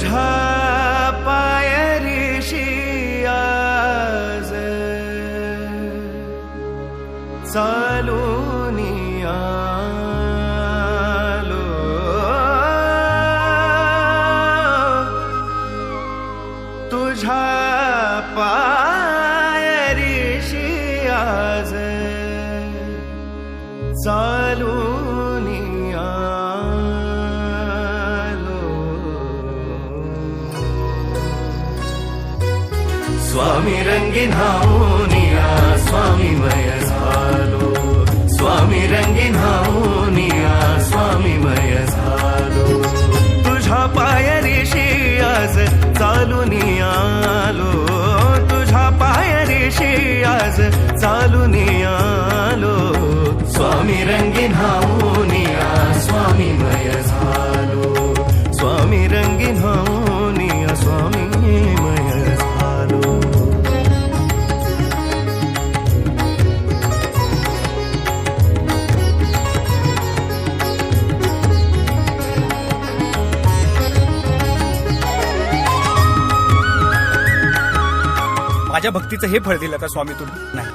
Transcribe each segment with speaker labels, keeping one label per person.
Speaker 1: तुझा पायरीशी आज चालून आलो. तुझा पायरीशी आज चालू स्वामी रंगीन हाऊनिया स्वामी मय झालो. स्वामी रंगीन हाऊनिया स्वामी मय झालो. तुझ्या पायरीशी आज चालून आलो तुझ्या पायरीशी आज चालून आलो स्वामी रंगीन हाऊनिया
Speaker 2: माझ्या भक्तीचं हे फळ दिलं का स्वामी तुम्ही? नाही.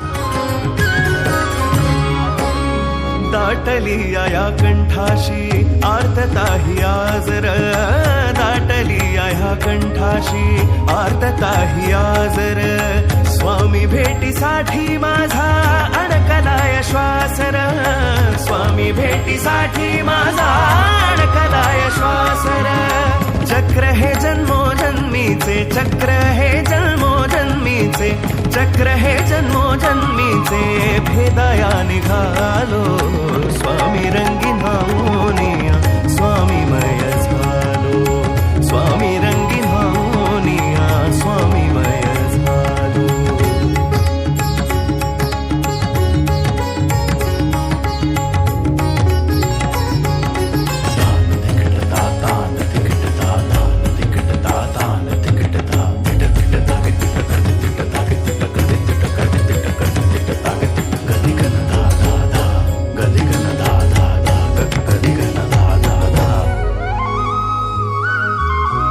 Speaker 1: दाटली आया कंठाशी आर्तताही आजर. दाटली आया कंठाशी आर्तताही आजर. स्वामी भेटीसाठी माझा अडकलाय श्वासर. स्वामी भेटीसाठी माझा अडकलाय श्वासर. चक्र हे जन्मो जन्मीचे चक्र हे जन्म चक्र हे जन्मोजन्मीचे भेदाया निघालो.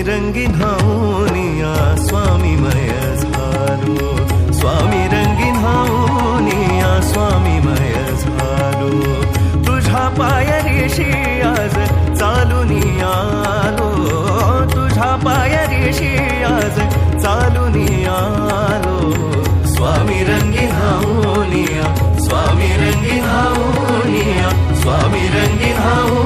Speaker 1: रंगी रंगीन हाऊनिया स्वामी मय झालो. स्वामी रंगीन हाऊनिया स्वामी मय झालो. तुझ्या पायरीशी आज चालून आलो. तुझ्या पायरीशी आज चालून आलो. स्वामी रंगीन हाऊनिया स्वामी रंगीन हाऊनिया स्वामी रंगीन हाऊनिया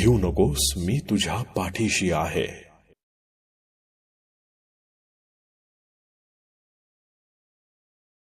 Speaker 3: भिऊ नकोस मी तुझ्या पाठीशी आहे.